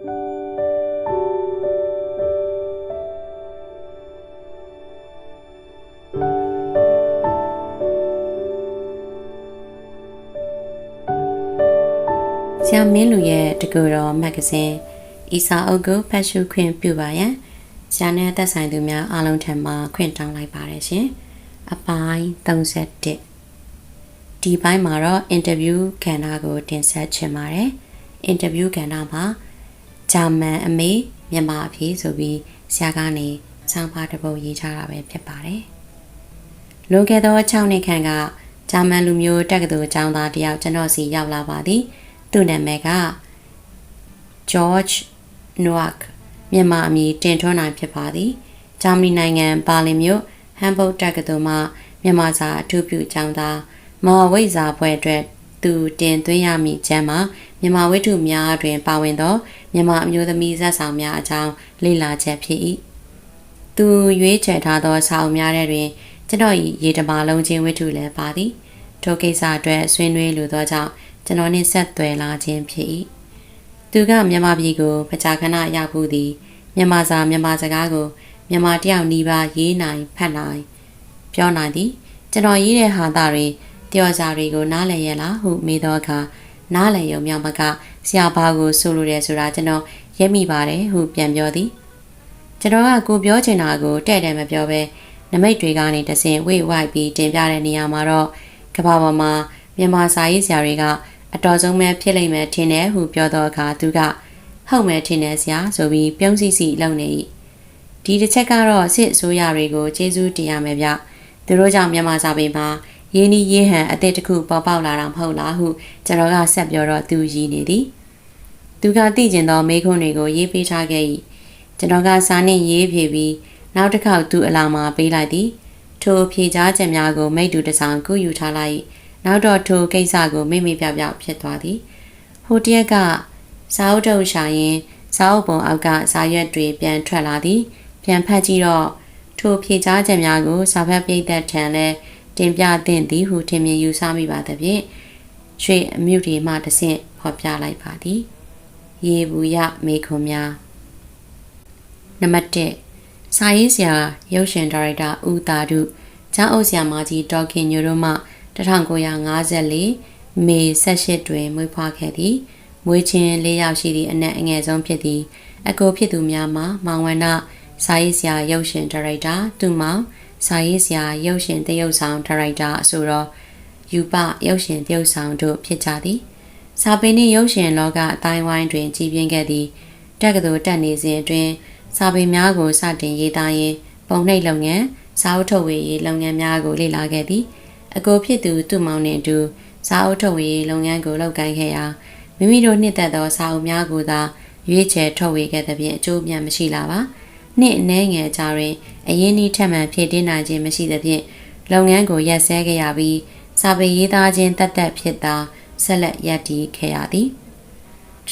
ဆရာမင်းလူရဲ့တကူတော်မဂ္ဂဇင်းဤစာအုပ်ကိုဖတ်ရှုခွင့်ပြုပါရန်ဆရာနဲ့သက်ဆိုင်သူများအားလုံးထံမှခွင့်တောင်းလိုက်ပါတယ်ရှင်အပိုင်း31ဒီပိုင်းမှာတော့အင်တာဗျူးကဏ္ဍကိုတင်ဆက်ချင်ပါတယ်အင်တာဗျူးကဏ္ဍမှာ ဂျာမန်အမေမြန်မာအဖေဆိုပြီးဆရာကနေစံပါတစ်ပုဒ်ရေးထားတာပဲဖြစ်ပါတယ်လွန်ခဲ့သော6နှစ်ခန့်ကဂျာမန်လူမျိုးတက္ကသိုလ်ကျောင်းသားတယောက်ကျွန်တော်စီရောက်လာပါသည်သူ့နာမည်က George Noack မြန်မာအမည်တင်ထွန်းနိုင်ဖြစ်ပါသည်ဂျာမနီနိုင်ငံပါလင်မြို့ဟမ်ဘုတ်တက္ကသိုလ်မှမြန်မာစာအထူးပြုကျောင်းသားမဟာဝိဇ္ဇာဘွဲ့အတွက်သူတင်သွင်းရမည့်ကျမ်းမှာမြန်မာဝိထုများတွင်ပါဝင်သော မြန်မာအမျိုးသမီးဇာတ်ဆောင်များအကြောင်းလေ့လာချက်ဖြစ်၏သူရွေးချယ်ထားသောစာအုပ်များထဲတွင်ကျွန်တော်၏ရေတမာလုံးချင်းဝိထုလည်းပါသည်ထိုကိစ္စအတွက်ဆွေးနွေးလိုသောကြောင့်ကျွန်တော်နှင့်ဆက်သွယ်လာခြင်းဖြစ်၏သူကမြန်မာပြည်ကိုပကြာခဏရောက်ဘူးသည်မြန်မာစာမြန်မာစကားကိုမြန်မာတယောက်နီးပါးရေးနိုင်ဖတ်နိုင်ပြောနိုင်သည်ကျွန်တော်ရေးတဲ့ဟာတာတွေတယောစာတွေကိုနားလည်ရလားဟုမေးသောအခါနားလည်ရုံမြောက်မက ဆရာဘာကိုဆိုလိုတယ်ဆိုတာကျွန်တော်ရက်မိပါတယ်ဟုပြန်ပြောသည်ကျွန်တော်ကကိုပြောချင်တာကိုတဲ့တယ်မပြောဘဲနမိတ်တွေကနေတဆင်ဝိဝိုက်ပြီးတင်ပြတဲ့နေရာမှာတော့ကဘာပေါ်မှာမြန်မာစာရေးဆရာတွေကအတော်ဆုံးပဲဖြစ်လိမ့်မယ်ထင်တယ်ဟုပြောတော့အခါသူကဟုတ်မယ်ထင်တယ်ဆရာဆိုပြီးပြုံးစီစီလုံနေ၏ဒီတစ်ချက်ကတော့စစ်အစိုးရတွေကိုကျေးဇူးတင်ရမယ်ဗျသူတို့ကြောင့်မြန်မာစာပေမှာ ရင်းနှီးရေးဟန်အသစ်တစ်ခုပေါ်ပေါက်လာတာမဟုတ်လားဟုကျွန်တော်ကဆက်ပြောတော့သူရည်နေသည်သူကသိကျင်သောမေးခွန်းတွေကိုရေးပေးထားခဲ့၏ကျွန်တော်ကစာနှင့်ရေးဖြေပြီးနောက်တစ်ခေါက်သူ့အလာမှာပေးလိုက်သည်ထိုဖြေကြားချက်များကိုမိတ္တူတဆောင်ကူယူထားလိုက်နောက်တော့ထိုကိစ္စကိုမိမိပြောင်ပြောင်ဖြစ်သွားသည်ဟိုတရက်ကစာအုပ်ထုတ်ရှာရင်စာအုပ်ပုံအောက်ကစာရွက်တွေပြန်ထွက်လာသည် ပြန်ဖတ်ကြည့်တော့ထိုဖြေကြားချက်များကိုစာဖတ်ပိတ်သက်ထံလဲ တင်ပြသင့်သည်ဟုထင်မြင်ယူဆမိပါသဖြင့်ရွှေအမြုပ်တွေမှတဆင့်ဖော်ပြလိုက်ပါသည်ရေဘူးရမေခွန်များနံပါတ်1စာရေးဆရာရုပ်ရှင်ဒါရိုက်တာဦးတာဒုကျောင်းအုပ်ဆရာမကြီးဒေါက်ခင်ညိုတို့မှ1954မေ18တွင်မွေးဖွားခဲ့သည်မွေးချင်း၄ယောက်ရှိသည့်အနက်အငယ်ဆုံးဖြစ်သည်အကိုဖြစ်သူများမှာမောင်ဝန္ဒစာရေးဆရာရုပ်ရှင်ဒါရိုက်တာသူမောင် စာရေးဆရာရုပ်ရှင်သရုပ်ဆောင်ဒါရိုက်တာအဆိုတော်ယူပရုပ်ရှင်သရုပ်ဆောင်တို့ဖြစ်ကြသည်စာပေနှင့်ရုပ်ရှင်လောကအတိုင်းဝိုင်းတွင်ကြီးပြင်းခဲ့သည်တက္ကသိုလ်တက်နေစဉ်အတွင်းစာပေများကိုစတင်ရေးသားရင်းပုံနှိပ်လုပ်ငန်းစာအုပ်ထုတ်ဝေရေးလုပ်ငန်းများကိုလေ့လာခဲ့သည်အကိုဖြစ်သူသူ့မောင်နှင့်အတူစာအုပ်ထုတ်ဝေရေးလုပ်ငန်းကိုလုပ်ကိုင်ခဲ့ရာမိမိတို့နှစ်သက်သောစာအုပ်များကိုသာရွေးချယ်ထုတ်ဝေခဲ့သဖြင့်အကျိုးများမရှိလာပါ နှစ်အနည်းငယ်ကြာတွင်အရင်းနှီးထက်မှန်ဖြည့်တင်းနိုင်ခြင်းမရှိသဖြင့်လုပ်ငန်းကိုရပ်စဲခဲ့ရပြီးစာပေရေးသားခြင်းတတ်တတ်ဖြစ်သာဆက်လက်ရပ်တည်ခဲ့ရသည်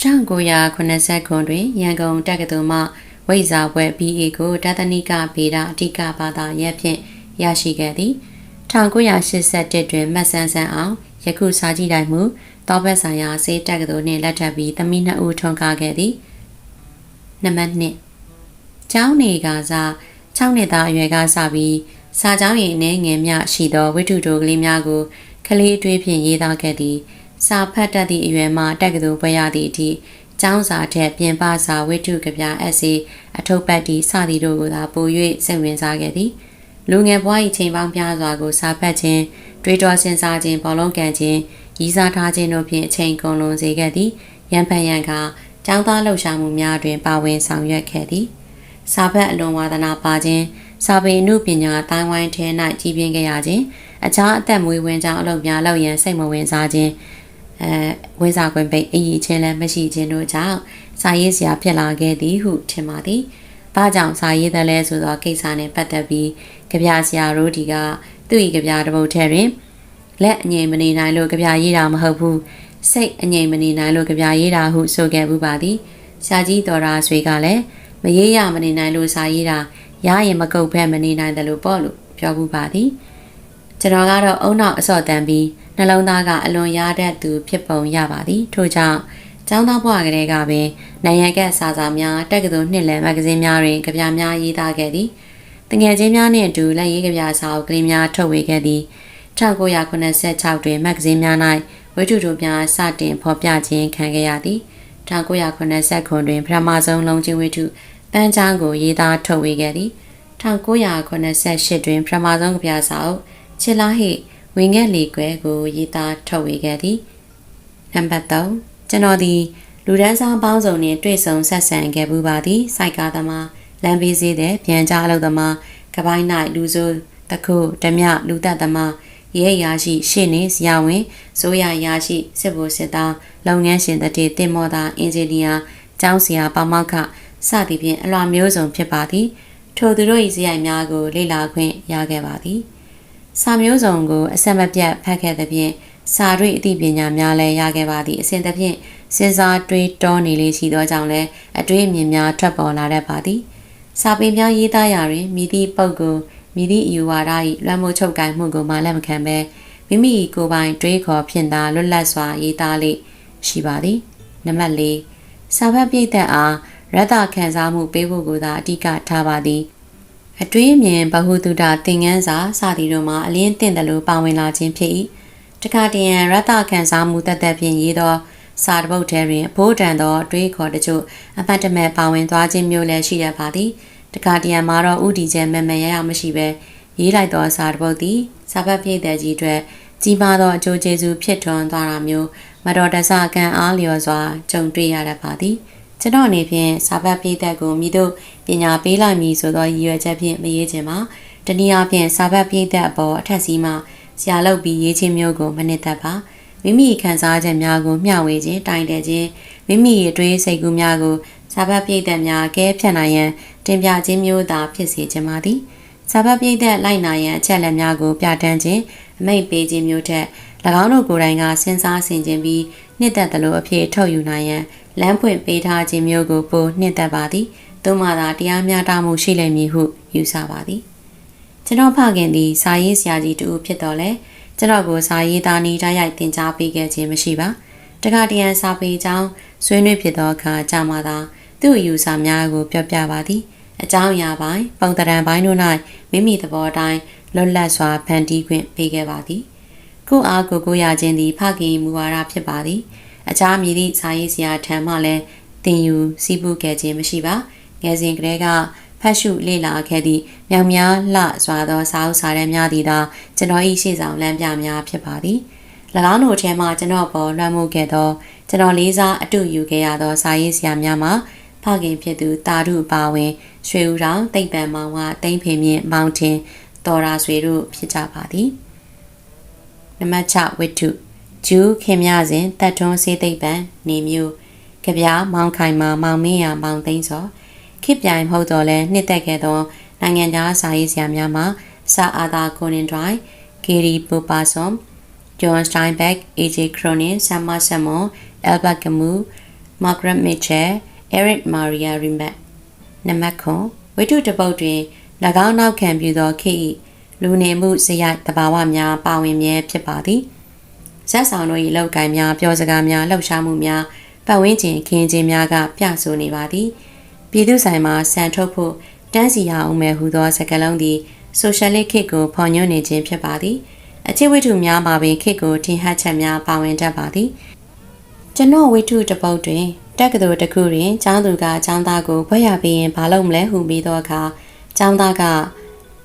1980ခုတွင်ရန်ကုန်တက္ကသိုလ်မှဝိဇာဘွဲ့ BA ကိုတသနိကဗေဒအဓိကဘာသာရပ်ဖြင့်ရရှိခဲ့သည်1981တွင်မတ်ဆန်းဆန်းအောင်ယခုစာကြည့်တိုင်းမူတောဘက်ဆိုင်ရာစေးတက္ကသိုလ်နှင့်လက်ထပ်ပြီးသမီးနှစ်ဦးထွန်းကားခဲ့သည်နံပါတ်1 ကျောင်းနေကစား6နှစ်သားအရွယ်ကစပြီးစာကြောင်းရည်အနေငယ်မြရှိသောဝိတုတိုကလေးများကိုကလေးအတွေးဖြင့်ရေးသားခဲ့သည်စာဖတ်တတ်သည့်အရွယ်မှတက္ကသိုလ်ပွဲရသည့်အထိကျောင်းစာထက်ပြင်ပစာဝိတုကပြအက်စီအထုပ်ပတ်တီစသည်တို့ကိုသာပို၍စိတ်ဝင်စားခဲ့သည်လူငယ်ဘဝ၏ချိန်ပေါင်းပြားစွာကိုစာဖတ်ခြင်းတွေးတောစဉ်းစားခြင်းဘောလုံးကန်ခြင်းရည်စားထားခြင်းတို့ဖြင့်အချိန်ကုန်လွန်စေခဲ့သည်ရန်ဖန်ရန်ကကျောင်းသားလှုပ်ရှားမှုများတွင်ပါဝင်ဆောင်ရွက်ခဲ့သည် စာဖတ်အလွန်ဝါသနာပါခြင်းစာပေအမှုပညာတိုင်းဝိုင်းထဲ၌ကြီးပြင်းခဲ့ရခြင်းအခြားအသက်မွေးဝင်းကြောင်းအလုပ်များလုပ်ရန်စိတ်မဝင်စားခြင်းအဲဝင်းစားခွင့်ပိတ်အရေးချင်းလည်းမရှိခြင်းတို့ကြောင့်စာရေးစရာဖြစ်လာခဲ့သည်ဟုထင်ပါသည်။ဘာကြောင့်စာရေးသလဲဆိုသောကိစ္စနှင့်ပတ်သက်ပြီးကြပြဆရာရိုဒီကသူ့၏ကြပြတပုတ်ထဲတွင်လက်အငြိမ်မနေနိုင်လို့ကြပြရေးတာမဟုတ်ဘူးစိတ်အငြိမ်မနေနိုင်လို့ကြပြရေးတာဟုဆိုခဲ့ဘူးပါသည်။ရှာကြီးတော်ရာဆွေကလည်း မရေးရမနေနိုင်လို့စာရေးတာရရင်မကုတ်ဖက်မနေနိုင်တယ်လို့ပေါ့လို့ပြောဘူးပါသည်ကျွန်တော်ကတော့အုံနောက်အစော့တန်ပြီးနှလုံးသားကအလွန်ရတတ်သူဖြစ်ပုံရပါသည်ထို့ကြောင့်ကျောင်းသားဘဝကလေးကပင်နိုင်ငံကစာစာများတက္ကသိုလ်နှစ်လည်မဂ္ဂဇင်းများတွင်ကြပြများရေးသားခဲ့သည်တငယ်ချင်းများနှင့်အတူလက်ရေးကြပြစာအုပ်ကလေးများထုတ်ဝေခဲ့သည်1986တွင်မဂ္ဂဇင်းများ၌ဝိတုတို့များစတင်ဖော်ပြခြင်းခံခဲ့ရသည် 1989တွင်ပထမဆုံးလုံးချင်းဝိတုပန်းချောင်းကိုရေးသားထုတ်ဝေခဲ့သည်1988တွင်ပထမဆုံးကြပြစာအုပ်ချစ်လာဟိဝင်ငက်လီကွဲကိုရေးသားထုတ်ဝေခဲ့သည်နံပါတ်3ကျွန်တော်ဒီလူဒန်းစားပေါင်းစုံနှင့်တွေ့ဆုံဆက်ဆံခဲ့ပူပါသည်စိုက်ကားသမားလမ်းဘေးစေးတဲ့ပြန်ကြားအလုပ်သမားကပိုင်း၌လူဆိုးတခုဓမြလူသက်သမား ရဲရရှိရှေ့နေဆရာဝန်စိုးရရရှိစစ်ဘိုစစ်သားလုပ်ငန်းရှင်တတိတင်မောသားအင်ဂျင်နီယာကျောင်းဆရာပါမောက္ခစသည်ဖြင့်အလွန်မျိုးစုံဖြစ်ပါသည် ထိုသူတို့၏ဇယိုက်များကိုလေ့လာခွင့်ရခဲ့ပါသည်စာမျိုးစုံကိုအဆက်မပြတ်ဖတ်ခဲ့သဖြင့်စာတွေ့အသိပညာများလည်းရခဲ့ပါသည်အစဉ်သဖြင့်စဉ်းစားတွေးတောနေလေးရှိသောကြောင့်လည်းအတွေ့အမြင်များထွက်ပေါ်လာတတ်ပါသည်စာပေများရေးသားရာတွင်မိသည့်ပုဂ္ဂိုလ် မိသည့်အယူဝါဒ၏လွှမ်းမိုးချုပ်ကိုင်မှုကိုမှလက်မခံဘဲမိမိကိုယ်ပိုင်တွေးခေါ်ဖြင့်သာလွတ်လပ်စွာရေးသားလေရှိပါသည်နံပါတ်၄စာဖတ်ပြည့်သက်အားရတခံစားမှုပေးဖို့ကိုသာအဓိကထားပါသည်အတွေးအမြင်ဗဟုသုတသင်ခန်းစာစသည်တို့မှာအလင်းတင့်တယ်လို့ပါဝင်လာခြင်းဖြစ်၏တခါတရံရတခံစားမှုတသက်ဖြင့်ရေးသောစာတပုတ်ထဲတွင်အဖို့တန်သောအတွေးခေါ်တချို့အပတ်တမဲ့ပါဝင်သွားခြင်းမျိုးလည်းရှိရပါသည် တခါတရံမှာတော့ဥတီချက်မမရရမရှိပဲရေးလိုက်သောစာတပုတ်သည်စာပတ်ပြည့်တဲ့ကြီးအတွက်ကြီးမားသောအကျိုးကျေးဇူးဖြစ်ထွန်းသွားတာမျိုးမတော်တဆကံအားလျော်စွာကြုံတွေ့ရတတ်ပါသည်ကျွန်တော်အနေဖြင့်စာပတ်ပြည့်တဲ့ကိုမိတို့ပညာပေးလိုက်မည်ဆိုသောရည်ရွယ်ချက်ဖြင့်မရေးခြင်းမှာတနည်းအားဖြင့်စာပတ်ပြည့်တဲ့အပေါ်အထက်စီးမှဆရာလုပ်ပြီးရေးခြင်းမျိုးကိုမနစ်သက်ပါမိမိခံစားချက်များကိုမျှဝေခြင်းတိုင်တယ်ခြင်းမိမိရဲ့တွေးစိတ်ကူးများကို စာပတ်ပြည့်တဲ့များကဲဖြတ်နိုင်ရန်တင်ပြခြင်းမျိုးသာဖြစ်စေခြင်းပါသည်စာပတ်ပြည့်တဲ့လိုက်နိုင်ရန်အချက်လက်များကိုပြဋ္ဌာန်းခြင်းအမိတ်ပေးခြင်းမျိုးထက်၎င်းတို့ကိုယ်တိုင်ကစဉ်းစားဆင်ခြင်ပြီးနှစ်သက်သလိုအဖြစ်ထုတ်ယူနိုင်ရန်လမ်းဖွင့်ပေးထားခြင်းမျိုးကိုပိုနှစ်သက်ပါသည်သို့မှသာတရားမျှတမှုရှိလိမ့်မည်ဟုယူဆပါသည်ကျွန်တော်ဖခင်သည်စာရေးဆရာကြီးတူဖြစ်တော်လဲကျွန်တော်ကိုစာရေးသားနည်းတိုက်ရိုက်သင်ကြားပေးခဲ့ခြင်းမရှိပါတခါတရံစာပေကြောင်းဆွေးနွေးဖြစ်သောအခါကြာမှသာ သူ့အယူဆများကိုပြောပြပါသည်အကြောင်းအရာပိုင်းပုံတရံပိုင်းတို့၌မိမိသဘောတိုင်းလွတ်လပ်စွာဖန်တီးခွင့်ပေးခဲ့ပါသည်ကိုအားကိုကိုရခြင်းသည်ဖခင်မူဝါဒဖြစ်ပါသည်အခြားမည်သည့်စာရေးဆရာထံမှလည်းတင်ယူစီးပူးခဲ့ခြင်းမရှိပါငယ်စဉ်ကတည်းကဖတ်ရှုလေ့လာခဲ့သည့်မြောင်များလှစွာသောစာအုပ်စာတမ်းများသည်သာကျွန်တော်၏ရှေ့ဆောင်လမ်းပြများဖြစ်ပါသည်၎င်းတို့ထဲမှကျွန်တော်ပေါ်လွှမ်းမိုးခဲ့သောကျွန်တော်လေးစားအတူယူခဲ့ရသောစာရေးဆရာများမှာ ဖခင်ဖြစ်သူတာရုအပါဝင်ရွှေဦးတော်တိတ်ပံမောင်ကတိမ့်ဖေမြင့်မောင်တင်တော်ရာဆွေတို့ဖြစ်ကြပါသည်နံပါတ်6ဝိတုဂျူးခင်မြစဉ်တက်ထွန်းစေးသိပ်ပံနေမျိုးကြပြားမောင်ခိုင်မာမောင်မင်းရမောင်သိန်းစောခိပြိုင်မဟုတ်တော့လဲနှစ်သက်ခဲ့သောနိုင်ငံသားစာရေးဆရာများမှာစာအာသာကိုနင်ဒရိုင်ဂီရီပူပါဆွန်ဂျွန်စတိုင်းဘက်အေဂျီခရိုနင်ဆမ်မာဆမွန်အယ်ဘတ်ကမူမာဂရက်မစ်ချယ် အဲရစ်မာရီယာရီမက်နံပါတ်9ဝိတုတပုတ်တွင်၎င်းနောက်ခံပြုသောခေတ်လူနေမှုစရိုက်တဘာဝများပါဝင်မြဲဖြစ်ပါသည်ဇက်ဆောင်တို့၏လောက်ကိုင်းများပြောစကားများလှုပ်ရှားမှုများပတ်ဝန်းကျင်ခင်းခြင်းများကပြဆိုနေပါသည်ပြည်သူဆိုင်မှာစံထုတ်ဖို့တန်းစီရအောင်မဲ့ဟူသောစကားလုံးသည်ဆိုရှယ်လစ်ခေတ်ကိုဖော်ညွှန်းနေခြင်းဖြစ်ပါသည်အချစ်ဝိတုများမှာပင်ခေတ်ကိုထင်ဟပ်ချက်များပါဝင်တတ်ပါသည်ကျွန်တော်ဝိတုတပုတ်တွင် တက္ကသိုလ်တစ်ခုတွင်ကျောင်းသူကကျောင်းသားကိုဘွဲ့ရပြီးရင်ဘာလုပ်မလဲဟုပြီးတော့အခါကျောင်းသားက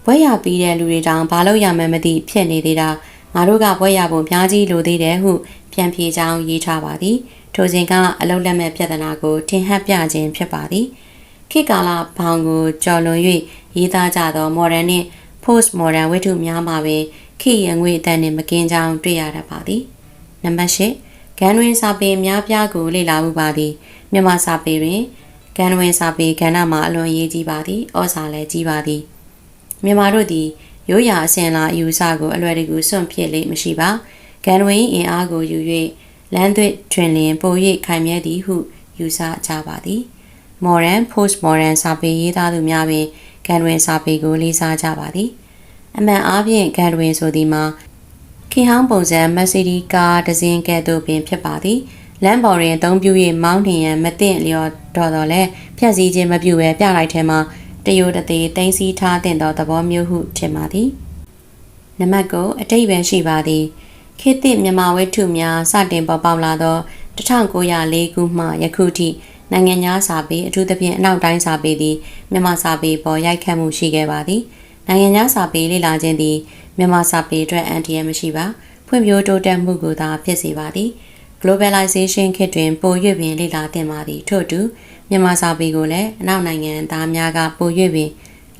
ဘွဲ့ရပြီးတဲ့လူတွေတောင်ဘာလုပ်ရမှန်းမသိဖြစ်နေသေးတာငါတို့ကဘွဲ့ရဖို့များကြီးလိုသေးတယ်ဟုပြန်ပြေကြောင်းရေးထားပါသည်ထိုစဉ်ကအလုတ်လက်မဲ့ပြဿနာကိုထင်ဟပ်ပြခြင်းဖြစ်ပါသည်ခေတ်ကာလဘောင်ကိုကြော်လွန်၍ရေးသားကြသော modern နှင့် post modern ဝိထုများမှာပင်ခေတ်ရငွေအတန်နှင့်မကင်းကြောင်းတွေ့ရတတ်ပါသည်နံပါတ်၈ ဂန်တွင်စာပေများပြားကိုလေ့လာမှုပါသည်မြန်မာစာပေတွင်ဂန်တွင်စာပေကဏ္ဍမှာအလွန်ရေးကြီးပါသည်ဩစာလည်းကြီးပါသည်မြန်မာတို့သည်ရိုးရာအစဉ်လာအယူဆကိုအလွယ်တကူစွန့်ဖြစ်လေမရှိပါဂန်တွင်အင်အားကိုယူ၍လမ်းသွေးထွင်လင်ပို၍ခိုင်မြဲသည်ဟုယူဆကြပါသည် modern post modern စာပေရေးသားသူများပင်ဂန်တွင်စာပေကိုလေးစားကြပါသည်အမှန်အားဖြင့်ဂန်တွင်ဆိုသည်မှာ ခင်ဟောင်းပုံစံမက်ဆီဒီကားဒဇင်ကဲ့သို့ပင်ဖြစ်ပါသည်လမ်းပေါ်တွင်အသုံးပြု၍မောင်းနှင်ရန်မသင့်လျော်တော်တော်လဲဖြတ်စည်းခြင်းမပြုဘဲပြလိုက်ထဲမှာတယိုတသေးတင်းစီထားတဲ့သောသဘောမျိုးဟုထင်ပါသည်နမတ်ကိုအတိတ်ပဲရှိပါသည်ခေတ်သစ်မြန်မာဝတ္ထုများစတင်ပေါ်ပေါက်လာသော1904ခုမှယခုထိနိုင်ငံသားစာပေအထူးသဖြင့်အနောက်တိုင်းစာပေသည်မြန်မာစာပေပေါ်ရိုက်ခတ်မှုရှိခဲ့ပါသည်နိုင်ငံသားစာပေလေ့လာခြင်းသည် မြန်မာစာပေအတွက်အန်တီယမရှိပါဖွံ့ဖြိုးတိုးတက်မှုကိုသာဖြစ်စေပါသည် globalization ခေတ်တွင်ပို၍ပင်လေ့လာသင့်ပါသည်ထို့အတူမြန်မာစာပေကိုလည်းအနောက်နိုင်ငံသားများကပို၍ပင်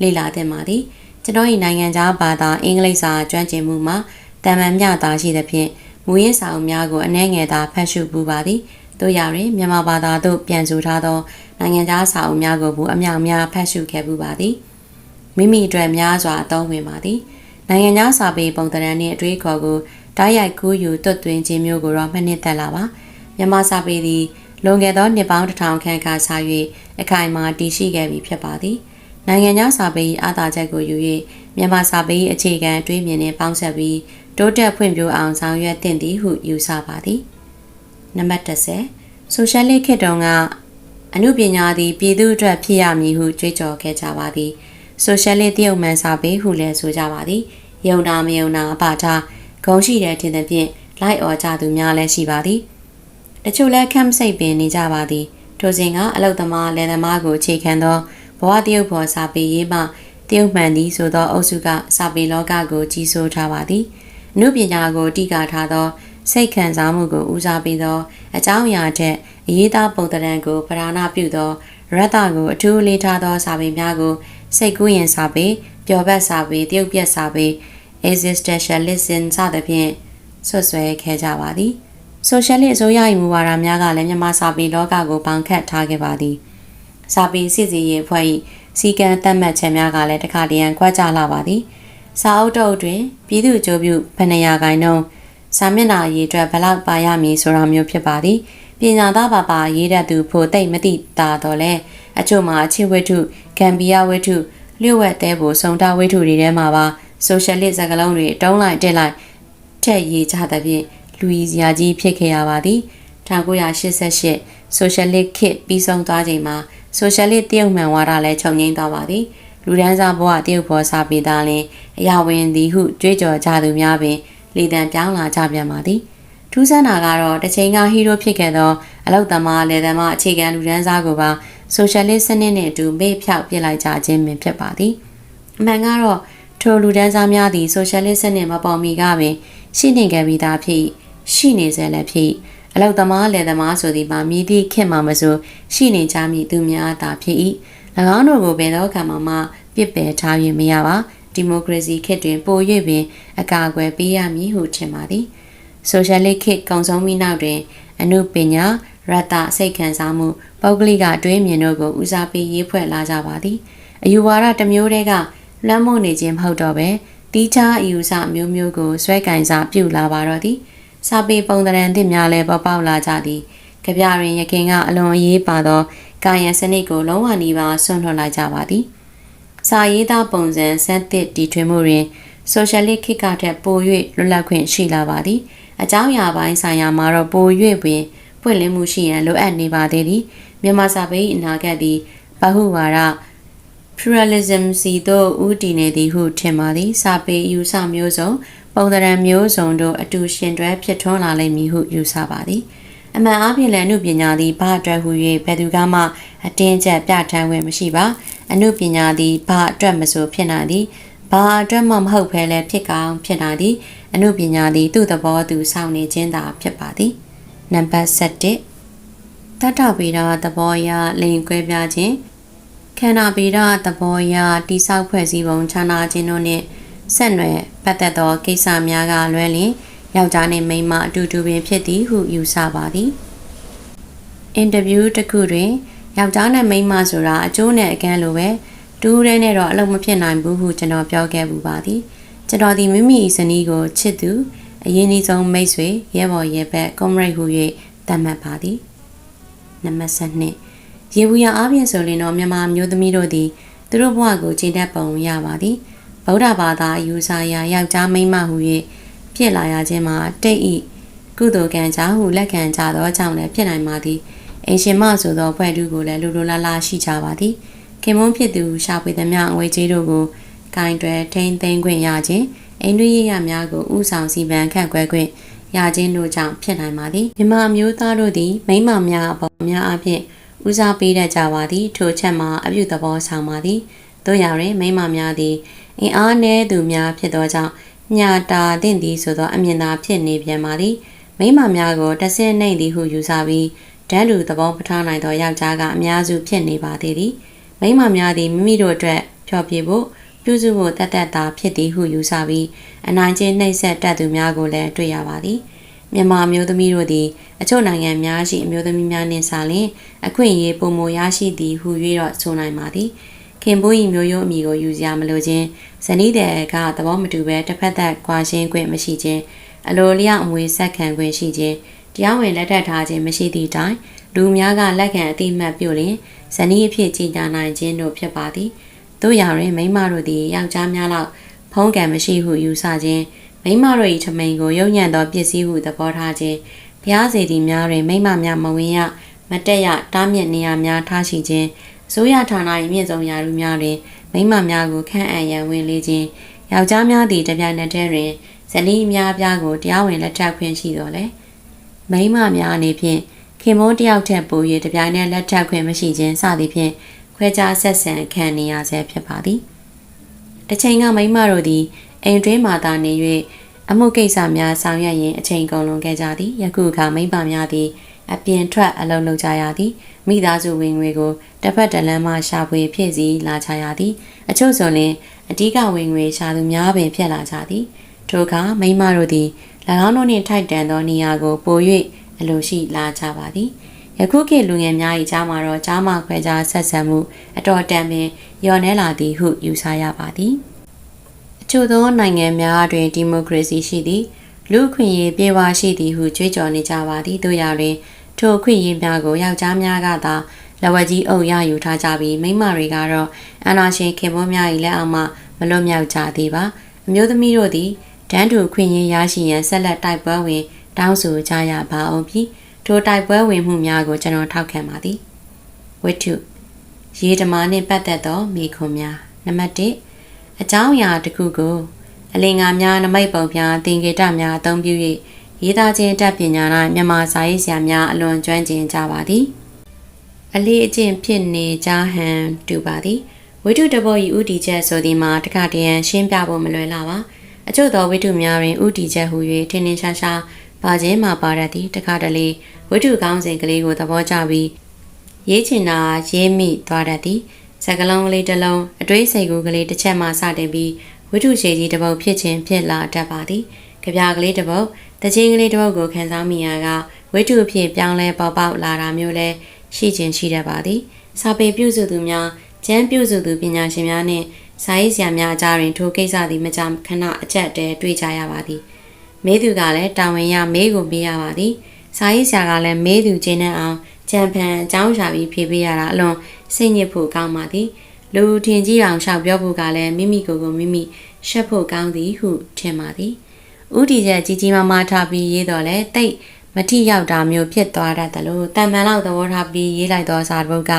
လေ့လာသင့်ပါသည်ကျွန်တော်၏နိုင်ငံသားဘာသာအင်္ဂလိပ်စာကျွမ်းကျင်မှုမှာတမန်မျှသာရှိသဖြင့်မူရင်းစာအုပ်များကိုအနှဲငယ်သာဖတ်ရှုပူပါသည်တို့ရတွင်မြန်မာဘာသာသို့ပြန်ဆိုထားသောနိုင်ငံသားစာအုပ်များကိုဘူးအမြောက်များဖတ်ရှုခဲ့ပူပါသည်မိမိအတွက်များစွာအသုံးဝင်ပါသည် နိုင်ငံသားစာပေပုံသဏ္ဍာန်နှင့်အတွေ့အခေါ်ကိုတိုက်ရိုက်ကူးယူတွတ်သွင်းခြင်းမျိုးကိုတော့မနှစ်သက်လာပါမြန်မာစာပေသည်လွန်ခဲ့သောနှစ်ပေါင်းတစ်ထောင်ခန့်ခါစား၍အခိုင်အမာတည်ရှိခဲ့ပြီဖြစ်ပါသည်နိုင်ငံခြားစာပေ၏အားသာချက်ကိုယူ၍မြန်မာစာပေ၏အခြေခံအတွေးမြင်နှင့်ပေါင်းစပ်ပြီးတိုးတက်ဖွံ့ဖြိုးအောင်ဆောင်ရွက်သင့်သည်ဟုယူဆပါသည်နံပါတ်30ဆိုရှယ်လစ်ခေတ်တုန်းကအမှုပညာသည်ပြည်သူအတွက်ဖြစ်ရမည်ဟုကြွေးကြော်ခဲ့ကြပါသည် ဆိုရှယ်လစ်တရုတ်မှန်စာပေဟုလည်းဆိုကြပါသည်ယုံနာမယုံနာအပါထားဂုံရှိတဲ့ထင်သဖြင့်လိုက်អော်ကြသူများလည်းရှိပါသည်တချို့လည်းခမ်းစိတ်ပင်နေကြပါသည်ထိုစဉ်ကအလုတ်သမားလယ်သမားကိုအခြေခံသောဘဝတရုပ်ဖော်စာပေရေးမှတရုတ်မှန်သည်ဆိုသောအုပ်စုကစာပေလောကကိုကြီးစိုးထားပါသည်အမှုပညာကိုတိကာထားသောစိတ်ခံစားမှုကိုဦးစားပေးသောအကြောင်းအရာထက်အရေးသားပုံသဏ္ဍာန်ကိုပဓာနာပြုသောရတ္တကိုအထူးလေးထားသောစာပေများကို စိတ်ကူးရင်စာပေပျော်ဘက်စာပေတရုတ်ပြက်စာပေ existentialism စသဖြင့်ဆွဆွဲခဲ့ကြပါသည်ဆိုရှယ်လစ်အစိုးရ၏မူဝါဒများကလည်းမြန်မာစာပေလောကကိုပေါင်ခတ်ထားခဲ့ပါသည်စာပေစစ်စီရေးအဖွဲ့၏စီကံသတ်မှတ်ချက်များကလည်းတခါတရံကွက်ကြလာပါသည်စာအုပ်တုပ်တွင်ပြည်သူ့ကြိုးပြုဗဏ္ဍာကိုင်နှုံးစာမျက်နှာရေးအတွက်ဘလောက်ပါရမည်ဆိုတာမျိုးဖြစ်ပါသည်ပညာသားပါပါရေးတတ်သူဖို့တိတ်မသိတာတော့လဲ အချို့မှာအချင်းဝတ္ထုဂမ်ဘီယာဝတ္ထုလျှို့ဝှက်သေးဖို့စုံတာဝတ္ထုတွေထဲမှာပါဆိုရှယ်လစ်စကားလုံးတွေတုံးလိုက်တက်လိုက်ထက်ရေးကြသဖြင့်လူကြီးစရာကြီးဖြစ်ခဲ့ရပါသည်1988ဆိုရှယ်လစ်ခေတ်ပြီးဆုံးသွားချိန်မှာဆိုရှယ်လစ်တရုတ်မှန်ဝါဒလည်းချုပ်ငိမ့်သွားပါသည်လူဒန်းစားဘဝတရုတ်ဘောစာပေသားလင်အရာဝင်သည်ဟုကြွေးကြော်ကြသူများပင်လေတံပြောင်းလာကြပြန်ပါသည်ထူးဆန်းတာကတော့တစ်ချိန်ကဟီးရိုးဖြစ်ခဲ့သောအလုတ်သမားလေသမားအခြေခံလူဒန်းစားကိုပါ ဆိုရှယ်လစ်စနစ်နှင့်အတူမေ့ဖြောက်ပြစ်လိုက်ကြခြင်းပင်ဖြစ်ပါသည်အမှန်ကတော့ထိုလူဒန်းစားများသည်ဆိုရှယ်လစ်စနစ်မပေါ်မီကပင်ရှိနေခဲ့ပြီးသားဖြစ်ရှိနေစေလည်းဖြစ်အလောက်သမားလယ်သမားဆိုသည်မှာမြည်သည့်ခင်မှာမဆိုရှိနေကြမည်သူများသာဖြစ်၏၎င်းတို့ကိုဘယ်တော့မှမှပြစ်ပယ်ထားရင်မရပါဒီမိုကရေစီခေတ်တွင်ပို၍ပင် အကာအကွယ်ပေးရမည်ဟုထင်ပါသည်ဆိုရှယ်လစ်ခေတ်ကုံဆုံးပြီးနောက်တွင်အနုပညာ ရတစိတ်ခံစားမှုပုဂ္ဂလိကအတွေးမြင်တို့ကိုဦးစားပေးရေးဖွဲ့လာကြပါသည်အယူဝါဒတစ်မျိုးတည်းကလွှမ်းမိုးနေခြင်းမဟုတ်တော့ပဲတီးခြားအယူဆမျိုးမျိုးကိုဆွဲကင်စားပြုလာပါတော့သည်စာပေပုံသဏ္ဍာန်သစ်များလည်းပေါ်ပေါက်လာကြသည်ကြပြရင်ရခင်ကအလွန်အရေးပါသောကာယံစနစ်ကိုလုံးဝနီးပါးဆွန့်လွှတ်လိုက်ကြပါသည်စာရေးသားပုံစံစက်သစ်တီထွင်မှုတွင်ဆိုရှယ်လစ်ခေတ်ကထက်ပို၍လွတ်လပ်ခွင့်ရှိလာပါသည်အကြောင်းအရာပိုင်းဆိုင်ရာမှာတော့ပို၍ပင် ပွင့်လင်းမှုရှိရန်လိုအပ်နေပါသေးသည်မြန်မာစာပေ၏အနာဂတ်သည်ဗဟုဝါဒ pluralism စီသို့ဥတည်နေသည်ဟုထင်ပါသည်စာပေယူဆမျိုးစုံပုံသဏ္ဍာန်မျိုးစုံတို့အတူရှင်တွဲဖြစ်ထွန်းလာလိမ့်မည်ဟုယူဆပါသည်အမှန်အားဖြင့်လည်းအမှုပညာသည်ဘာအတွက်ဟု၍ဘယ်သူကမှအတင်းကျပ်ပြဋ္ဌာန်းခွင့်မရှိပါအမှုပညာသည်ဘာအတွက်မဆိုဖြစ်နိုင်သည်ဘာအတွက်မှမဟုတ်ဘဲလည်းဖြစ်ကောင်းဖြစ်နိုင်သည်အမှုပညာသည်သူ့သဘောသူဆောင်နေခြင်းသာဖြစ်ပါသည် နံပါတ်7တတဗေဒသဘောအရလိန်ကွဲပြားခြင်းခန္ဓာဗေဒသဘောအရတိဆောက်ဖွဲ့စည်းပုံခြားနာခြင်းတို့နှင့်ဆက်နွယ်ပတ်သက်သောကိစ္စများကလွဲလျင်ယောက်ျားနှင့်မိန်းမအတူတူပင်ဖြစ်သည်ဟုယူဆပါသည်အင်တာဗျူးတစ်ခုတွင်ယောက်ျားနဲ့မိန်းမဆိုတာအကျိုးနဲ့အကန့်လိုပဲတူးရဲနဲ့တော့အလုပ်မဖြစ်နိုင်ဘူးဟုကျွန်တော်ပြောခဲ့ပူပါသည်ကျွန်တော်ဒီမိမိဇနီးကိုချစ်သူ အရင်ဒီဆုံးမိတ်ဆွေရဲဘော်ရဲဘက်ကွန်ရိတ်ဟု၍သတ်မှတ်ပါသည်နံပါတ်7ရေဘူးရအားဖြင့်ဆိုရင်တော့မြန်မာမျိုးသမီးတို့သည်သူတို့ဘဝကိုခြေတက်ပုံရပါသည်ဗုဒ္ဓဘာသာအယူဆရာယောက်ျားမိန်းမဟု၍ဖြစ်လာရခြင်းမှာတိတ်ဤကုသိုလ်ကံကြောင့်ဟုလက်ခံကြသောကြောင့်လည်းဖြစ်နိုင်ပါသည်အင်ရှင်မဆိုသောဖွဲ့သူကိုလည်းလူလိုလားလားရှိကြပါသည်ခင်မွန်းဖြစ်သူရှာဖွေသမျှအဝေးကြီးတို့ကိုကင်တွယ်ထိန်သိမ်းခွင့်ရခြင်း အိန္ဒိယရများကိုဥဆောင်စီပံခန့်ခွဲခွင့်ရခြင်းတို့ကြောင့်ဖြစ်နိုင်ပါသည်မြမမျိုးသားတို့သည်မိမများအပေါ်များအဖြစ်ဦးစားပေးတတ်ကြပါသည်ထိုချက်မှာအပြုသဘောဆောင်ပါသည်တို့ရရင်မိမများသည်အင်အားနည်းသူများဖြစ်သောကြောင့်ညာတာသင့်သည်ဆိုသောအမြင်သာဖြစ်နေပြန်ပါသည်မိမများကိုတဆင်းနှိမ့်သည်ဟုယူဆပြီးတန်းတူသဘောပထားနိုင်သောယောက်ျားကအများစုဖြစ်နေပါသေးသည်မိမများသည်မိမိတို့အတွက်ဖျော်ပြဖို့ ပြုစုဖို့တတ်တတ်တာဖြစ်သည်ဟုယူဆပြီးအနိုင်ကျင့်နှိပ်စက်တတ်သူများကိုလည်းတွေ့ရပါသည်မြန်မာမျိုးသမီးတို့သည်အချို့နိုင်ငံများရှိအမျိုးသမီးများနှင့်စာလင်အခွင့်အရေးပုံမရရှိသည်ဟု၍တော့ဆိုနိုင်ပါသည်ခင်ပွေးဤမျိုးရိုးအမိကိုယူစရာမလိုခြင်းဇနီးတဲ့ကသဘောမတူဘဲတစ်ဖက်သက်ကွာရှင်းခွင့်မရှိခြင်းအလိုလျောက်အမွေဆက်ခံခွင့်ရှိခြင်းတရားဝင်လက်ထပ်ထားခြင်းမရှိသည့်တိုင်လူများကလက်ခံအတိမတ်ပြုလင်ဇနီးအဖြစ်ကြီးညာနိုင်ခြင်းတို့ဖြစ်ပါသည် တို့ရာတွင်မိမတို့သည်ယောက်ျားများလောက်ဖုံးကံမရှိဟုယူဆခြင်းမိမတို့၏ထမိန်ကိုယုံညံ့သောပစ္စည်းဟုသဘောထားခြင်းဘုရားစေတီများတွင်မိမများမဝင်ရမတက်ရတားမြစ်နေရာများထားရှိခြင်းအစိုးရဌာန၏မြင့်ဆုံးရာထူးများတွင်မိမများကိုခန့်အပ်ရန်ဝင်လေခြင်းယောက်ျားများသည့်တပြိုင်နက်တည်းတွင်ဇနီးများပြားကိုတရားဝင်လက်ထပ်ခွင့်ရှိတော်လဲမိမများအနေဖြင့်ခင်မုန်းတယောက်ထက်ပို၍တပြိုင်နက်လက်ထပ်ခွင့်မရှိခြင်းစသည်ဖြင့် ခွဲခြားဆက်ဆံခံနေရဆဲဖြစ်ပါသည်တစ်ချိန်ကမိမတို့သည်အိမ်တွင်းမှာသာနေ၍အမှုကိစ္စများဆောင်ရွက်ရင်းအချိန်ကုန်လွန်ခဲ့ကြသည်ယခုအခါမိဘများသည်အပြင်ထွက်အလုပ်လုပ်ကြရသည်မိသားစုဝင်ငွေကိုတစ်ဖက်တစ်လမ်းမှရှာဖွေဖြည့်ဆည်းလာကြရသည်အချို့ဆိုရင်အ धिक ဝင်ငွေရှာသူများပင်ဖြစ်လာကြသည်ထိုအခါမိမတို့သည်၎င်းတို့နှင့်ထိုက်တန်သောနေရာကိုပို၍အလိုရှိလာကြပါသည် ယခုခေတ်လူငယ်များ၏ကြားမှာတော့ကြားမှခွဲခြားဆက်ဆံမှုအတော်တန်ပင်လျော့နှဲလာသည်ဟုယူဆရပါသည်အချို့သောနိုင်ငံများတွင်ဒီမိုကရေစီရှိသည်လူခွင့်ရေးပြေဝရှိသည်ဟုကြွေးကြော်နေကြပါသည်တို့ရာတွင် ထိုခွင့်ရေးများကိုယောက်ျားများကသာလက်ဝက်ကြီးအုပ်ရယူထားကြပြီးမိန်းမတွေကတော့အနာရှင်ခင်ပွန်းများ၏လက်အောက်မှမလွတ်မြောက်ကြသေးပါအမျိုးသမီးတို့သည်တန်းတူခွင့်ရေးရရှိရန်ဆက်လက်တိုက်ပွဲဝင် တောင်းဆိုကြရပါအောင်ပြီး ထိုတိုက်ပွဲဝင်မှုများကိုကျွန်တော်ထောက်ခံပါသည်ဝိတုရေဓမာနှင့်ပတ်သက်သောမိခွန်များနံပါတ်1အကြောင်းအရာတစ်ခုကိုအလင်္ကာများနမိတ်ပုံများသင်္ကေတများအသုံးပြု၍ရေးသားခြင်းတက်ပညာ၌မြန်မာစာရေးဆရာများအလွန်ကျွမ်းကျင်ကြပါသည်အလေးအကျင့်ဖြစ်နေကြဟန်တူပါသည်ဝိတုတဘောဤဥတီချက်ဆိုသည်မှာတခါတရံရှင်းပြဖို့မလွယ်လာပါအချို့သောဝိတုများတွင်ဥတီချက်ဟူ၍ထင်းထင်းရှားရှားပါခြင်းမှာပါရသည်တခါတလေ ဝိတုကောင်းစဉ်ကလေးကိုသဘောကျပြီးရေးချင်တာရေးမိသွားတတ်သည်စကလုံးကလေးတစ်လုံးအတွေးစိတ်ကူးကလေးတစ်ချက်မှစတင်ပြီးဝိတုရှည်ကြီးတစ်ပုတ်ဖြစ်ခြင်းဖြစ်လာတတ်ပါသည်ကြပြကလေးတစ်ပုတ်တချင်းကလေးတစ်ပုတ်ကိုခန်းစားမိရာကဝိတုအဖြစ်ပြောင်းလဲပေါပေါက်လာတာမျိုးလဲရှိခြင်းရှိတတ်ပါသည်စာပေပြုစုသူများကျမ်းပြုစုသူပညာရှင်များနှင့်စာရေးဆရာများအကြားတွင်ထိုကိစ္စသည်မကြာခဏအချက်တဲတွေ့ကြရပါသည်မေးသူကလည်းတာဝန်ရမေးကိုမေးရပါသည် စာရေးဆရာကလည်းမေးသူချင်းနဲ့အောင်ကြံဖန်အကြောင်းရှာပြီးဖြေပေးရတာအလွန်စိတ်ညစ်ဖို့ကောင်းပါသည်လူထင်ကြီးအောင်ရှောက်ပြောဖို့ကလည်းမိမိကိုယ်ကိုမိမိရှက်ဖို့ကောင်းသည်ဟုထင်ပါသည်ဥတီချက်ကြီးကြီးမားမားထားပြီးရေးတော်လဲတိတ်မထိရောက်တာမျိုးဖြစ်သွားတတ်တယ်လို့တန်ပန်လောက်သဘောထားပြီးရေးလိုက်သောစာတစ်ပုဒ်က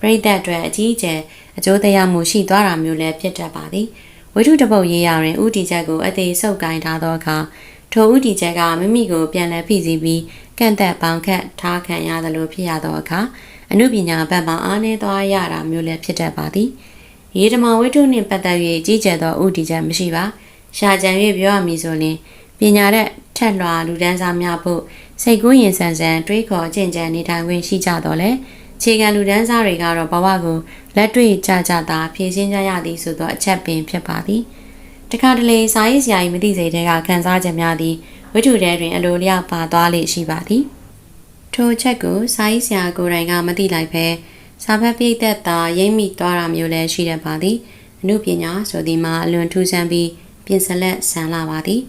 ပြိသက်အတွက်အကြီးအကျယ်အကျိုးတရားမှုရှိသွားတာမျိုးလည်းဖြစ်တတ်ပါသည်ဝိထုတပုတ်ရေးရရင်ဥတီချက်ကိုအသေးဆုပ်ကိုင်းထားသောအခါထိုဥတီချက်ကမိမိကိုပြန်လည်ဖိစီးပြီး ကန့်သက်ပေါင်ခတ်ထားခံရသလိုဖြစ်ရသောအခါအမှုပညာဘက်မှအားနည်းသွားရတာမျိုးလည်းဖြစ်တတ်ပါသည်ရေဓမဝိထုနှင့်ပတ်သက်၍ကြီးကျယ်သောဥတီချက်မရှိပါရှာကြံ၍ပြောရမည်ဆိုရင်ပညာတဲ့ထက်လွှာလူဒန်းစားများဖို့စိတ်ကူးရင်ဆန်ဆန်တွေးခေါ်ကြင်ကြံနေထိုင်ခွင့်ရှိကြတော့လေခြေခံလူဒန်းစားတွေကတော့ဘဝကိုလက်တွေ့ကြကြသာဖြည့်ရှင်းကြရသည်ဆိုသောအချက်ပင်ဖြစ်ပါသည်တခါတလေစာရေးဆရာကြီးမသိစေတဲ့ကခန်းစားချက်များသည် ဝိထုထဲတွင်အလိုလျောက်ပါသွားလေရှိပါသည်ထိုချက်ကိုစာရေးဆရာကိုယ်တိုင်ကမသိလိုက်ပဲစာဖတ်ပြည့်သက်သာရိမ့်မိသွားတာမျိုးလည်းရှိတတ်ပါသည်အမှုပညာဆိုသည်မှာအလွန်ထူးဆန်းပြီးပြင်ဆလက်ဆန်လာပါသည်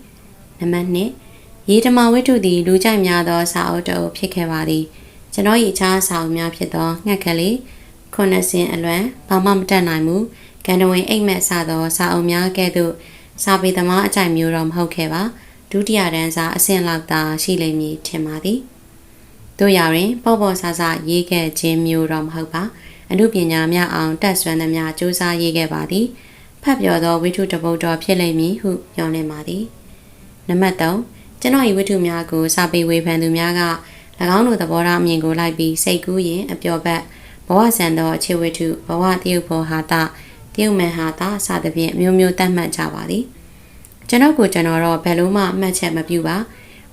နံပါတ်1ရေဓမာဝိထုသည်လူကြိုက်များသောစာအုပ်တုပ်ဖြစ်ခဲ့ပါသည်ကျွန်တော်၏အခြားစာအုပ်များဖြစ်သောငှက်ကလေးခုနှစ်စင်အလွမ်းဘာမှမတတ်နိုင်မူကံတဝင်အိတ်မက်စသောစာအုပ်များကဲ့သို့စာပေသမားအကြိုက်မျိုးတော့မဟုတ်ခဲ့ပါ ဒုတိယတန်းစာအဆင့်လောက်သာရှိလိမ့်မည်ထင်ပါသည်တို့ရရင်ပေါ့ပေါ့ဆာဆာရေးခဲ့ခြင်းမျိုးတော့မဟုတ်ပါအမှုပညာများအောင်တက်ဆွမ်းသမျှစူးစမ်းရေးခဲ့ပါသည်ဖတ်ပြောသောဝိထုတပုတ်တော်ဖြစ်လိမ့်မည်ဟုညွှန်လင့်ပါသည်နံပါတ်3ကျွန်တော်၏ဝိထုများကိုစာပေဝေဖန်သူများက၎င်းတို့သဘောထားအမြင်ကိုလိုက်ပြီးစိတ်ကူးရင်အပျော်ဘက်ဘဝဆန်သောအခြေဝိထုဘဝတယုတ်ဘောဟာတတယုတ်မန်ဟာတစသဖြင့်မျိုးမျိုးတတ်မှတ်ကြပါသည် ကျွန်တော်ကိုကျွန်တော်တော့ဘယ်လို့မှမှတ်ချက်မပြုပါ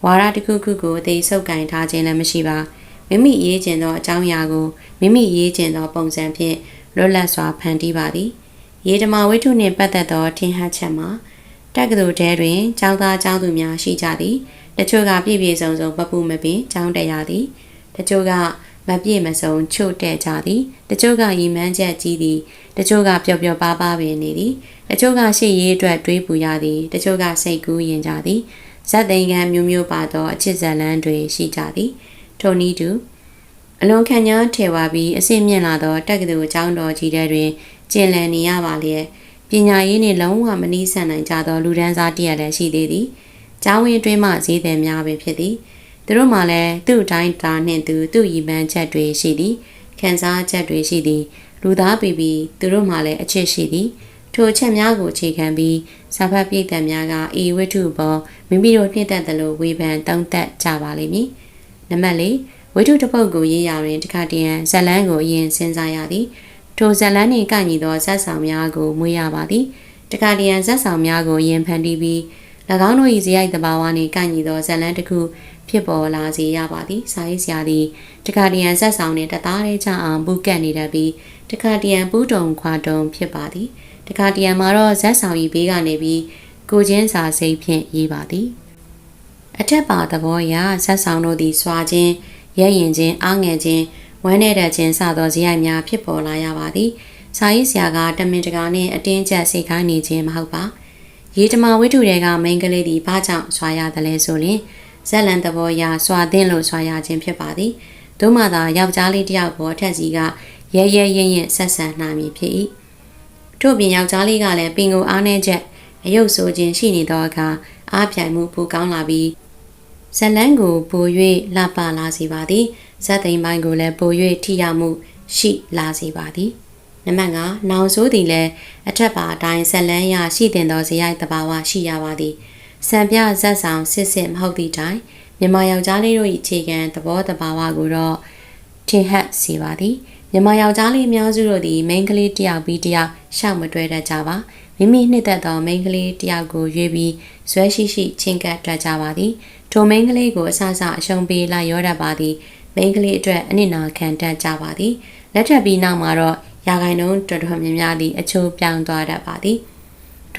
ဝါရတစ်ခုခုကိုအသေးဆုပ်ကင်ထားခြင်းလည်းမရှိပါမိမိရေးကျင်သောအကြောင်းအရာကိုမိမိရေးကျင်သောပုံစံဖြင့်လွတ်လပ်စွာဖန်တီးပါသည်ရေဓမာဝိထုနှင့်ပတ်သက်သောထင်ဟပ်ချက်မှာတက္ကသိုလ်တဲတွင်ကျောင်းသားကျောင်းသူများရှိကြသည်တချို့ကပြည့်ပြည့်စုံစုံပပူမပင်ကျောင်းတရားသည်တချို့က မပြည့်မစုံချို့တဲ့ကြသည်တချို့ကရီမန်းချက်ကြီးသည်တချို့ကပျော်ပျော်ပါးပါးပင်နေသည်တချို့ကရှေ့ရေးအတွက်တွေးပူရသည်တချို့ကစိတ်ကူးရင်ကြသည်ဇက်သိန်ကံမျိုးမျိုးပါသောအချစ်ဇလန်းတွေရှိကြသည်ထိုနည်းတူအလွန်ခံညာထေဝါပြီးအဆင့်မြင့်လာသောတက္ကသိုလ်ကျောင်းတော်ကြီးတဲ့တွင်ကျင်လည်နေရပါလျက်ပညာရေးနှင့်လုံးဝမနှီးဆန်နိုင်ကြသောလူဒန်းစားတရက်လည်းရှိသေးသည်။ကျောင်းဝင်အတွင်းမှဈေးသည်များပင်ဖြစ်သည်။ သူတို့မှလည်းသူ့တိုင်းတာနှင့်သူသူ့ရည်မှန်းချက်တွေရှိသည်။ခံစားချက်တွေရှိသည်။လူသားပေပြီးသူတို့မှလည်းအချစ်ရှိသည်။ထိုအချက်များကိုအခြေခံပြီးစာဖတ်ပြည်သက်များကဤဝိထုပေါ်မိမိတို့နှစ်သက်သလိုဝေဖန်တုံးသက်ကြပါလိမ့်မည်။နံပါတ်၄ဝိထုတစ်ပုဒ်ကိုရေးရရင်တခါတည်းဇလန်းကိုအရင်စဉ်းစားရသည်။ထိုဇက်လန်းနှင့်ကညီသောဇက်ဆောင်များကိုမွေးရပါသည်တခါတရံဇက်ဆောင်များကိုရင်ဖန်တီးပြီး၎င်းတို့၏ဇယိုက်တဘာဝနှင့်ကညီသောဇက်လန်းတစ်ခု ဖြစ်ပေါ်လာစေရပါသည်စာရေးဆရာသည်တခါတရံဇက်ဆောင်နှင့်တသားလေးချအောင်ပူကတ်နေတတ်ပြီးတခါတရံပူးတုံခွာတုံဖြစ်ပါသည်တခါတရံမှာတော့ဇက်ဆောင်၏ဘေးကနေပြီးကိုချင်းစာစိတ်ဖြင့်ရေးပါသည်အထက်ပါသဘောအရဇက်ဆောင်တို့သည်စွာခြင်းရဲရင်ခြင်းအားငယ်ခြင်းဝမ်းနေတဲ့ခြင်းစသောဇယိုက်များဖြစ်ပေါ်လာရပါသည်။စာရေးဆရာကတမင်တကာနှင့်အတင်းကျပ်စိတ်ခိုင်းနေခြင်းမဟုတ်ပါ။ရေတမဝိထုတွေကမိန်းကလေးသည်ဘာကြောင့်ဆွာရတယ်လဲဆိုရင် ဇက်လန်သဘောရာဆွာသင့်လို့ဆွာရခြင်းဖြစ်ပါသည်။သို့မှသာယောက်ျားလေးတစ်ယောက်ကိုအထက်ကြီးကရဲရဲရင်ရင်ဆက်ဆံနိုင်မည်ဖြစ်၏။ထို့ပြင်ယောက်ျားလေးကလည်းပင်ကိုအားနေချက်အယုတ်ဆိုခြင်းရှိနေသောအခါအားပြိုင်မှုပူကောင်းလာပြီးဇလန်းကိုပို၍လှပလာစေပါသည်။ဇက်သိမ်းပိုင်းကိုလည်းပို၍ထိရောက်မှုရှိလာစေပါသည်နံပါတ်5နောင်ဆိုးသည်လည်းအထက်ပါအတိုင်းဇက်လန်းရရှိတင်သောဇယိုက်တဘာဝရှိရပါသည် စံပြဇက်ဆောင်စစ်စစ်မဟုတ်သည့်တိုင်မြမယောက်ျားလေးတို့၏အခြေခံသဘောတဘာဝကိုတော့ထင်ဟပ်စေပါသည်မြမယောက်ျားလေးအများစုတို့သည် မိန်းကလေးတစ်ယောက်ပြီးတစ်ယောက်ရှောက်မတွဲတတ်ကြပါမိမိနှစ်သက်သောမိန်းကလေးတစ်ယောက်ကိုရွေးပြီးဇွဲရှိရှိချင်းကပ်တတ်ကြပါသည်ထိုမိန်းကလေးကိုအဆအဆအရှုံးပေးလိုက်ရောတတ်ပါသည်မိန်းကလေးအတွက်အနစ်နာခံတတ်ကြပါသည်လက်ထပ်ပြီးနောက်မှာတော့ရာဂိုင်နှုန်းတော်တော်များများသည်အချိုးပြောင်းသွားတတ်ပါသည်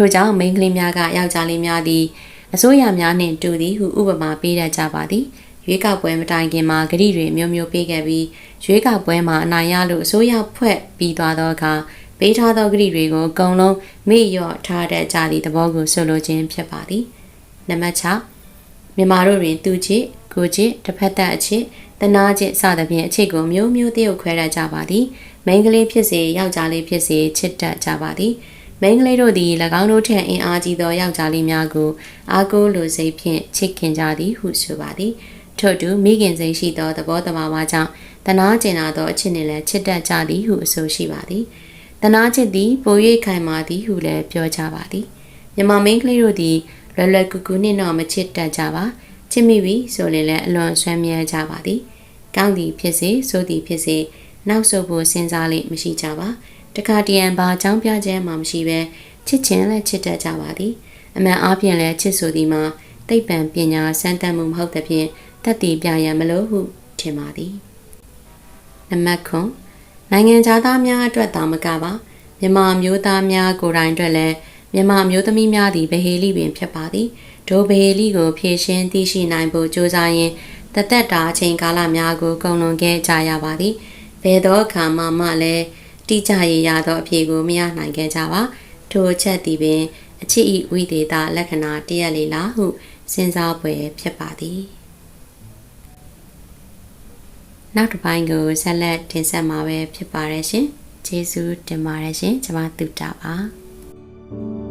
ထို့ကြောင့်မိန်းကလေးများကယောက်ျားလေးများသည်အစိုးရများနှင့်တူသည်ဟုဥပမာပေးတတ်ကြပါသည်ရွေးကောက်ပွဲမတိုင်ခင်မှာဂရိတွေမျိုးမျိုးပေးခဲ့ပြီးရွေးကောက်ပွဲမှာအနိုင်ရလို့အစိုးရဖွဲ့ပြီးသွားသောအခါပေးထားသောဂရိတွေကိုအကုန်လုံးမေ့လျော့ထားတတ်ကြသည့်သဘောကိုဆိုလိုခြင်းဖြစ်ပါသည်နံပါတ်6မြန်မာတို့တွင်သူချစ်ကိုချစ်တစ်ဖက်သက်အချစ်တနာချင်းစသဖြင့်အချစ်ကိုမျိုးမျိုးတရုပ်ခွဲရကြပါသည်မိန်းကလေးဖြစ်စေယောက်ျားလေးဖြစ်စေချစ်တတ်ကြပါသည် မိန်းကလေးတို့သည်၎င်းတို့ထက်အင်အားကြီးသောယောက်ျားလေးများကိုအားကိုးလိုစိတ်ဖြင့်ချစ်ခင်ကြသည်ဟုဆိုပါသည်ထို့တူမိခင်စိတ်ရှိသောသဘောတဘာဝကြောင့်တနာကျင်လာသောအချစ်နှင့်လည်းချစ်တတ်ကြသည်ဟုအဆိုရှိပါသည်တနာချစ်သည်ပို၍ခိုင်မာသည်ဟုလည်းပြောကြပါသည်မြမမိန်းကလေးတို့သည်လွယ်လွယ်ကူကူနှင့်တော့မချစ်တတ်ကြပါချစ်မိပြီဆိုရင်လည်းအလွန်ဆွမ်းမြဲကြပါသည်ကောင်းသည်ဖြစ်စေဆိုသည်ဖြစ်စေနောက်ဆုတ်ဖို့စဉ်းစားလိမ့်မရှိကြပါ တခါတရံပါအကြောင်းပြခြင်းမှမရှိပဲချစ်ချင်းလည်းချစ်တတ်ကြပါသည်အမှန်အားဖြင့်လည်းချစ်ဆိုသည်မှာသိပ္ပံပညာစမ်းသပ်မှုမဟုတ်သဖြင့်တတ်တည်ပြရန်မလို့ဟုထင်ပါသည်နမခွန်နိုင်ငံသားများအတွက်သာမကပါမြန်မာမျိုးသားများကိုယ်တိုင်အတွက်လည်းမြန်မာမျိုးသမီးများသည်ဗဟေလိပင်ဖြစ်ပါသည်ဒိုဗဟေလိကိုဖြည့်ရှင်းသိရှိနိုင်ဖို့ကြိုးစားရင်းတသက်တာအချိန်ကာလများကိုကုန်လွန်ခဲ့ကြရပါသည်ဘယ်သောအခါမှမှလည်း တိကျရရသောအဖြေကိုမရနိုင်ခဲ့ကြပါထိုအချက်သည်ပင်အချစ်ဤဝိသေသလက္ခဏာတရက်လေလားဟုစဉ်းစားပွဲဖြစ်ပါသည်နောက်တစ်ပိုင်းကိုဆက်လက်တင်ဆက်မှာပဲဖြစ်ပါတယ်ရှင်ကျေးဇူးတင်ပါတယ်ရှင်ကျွန်မတူတာပါ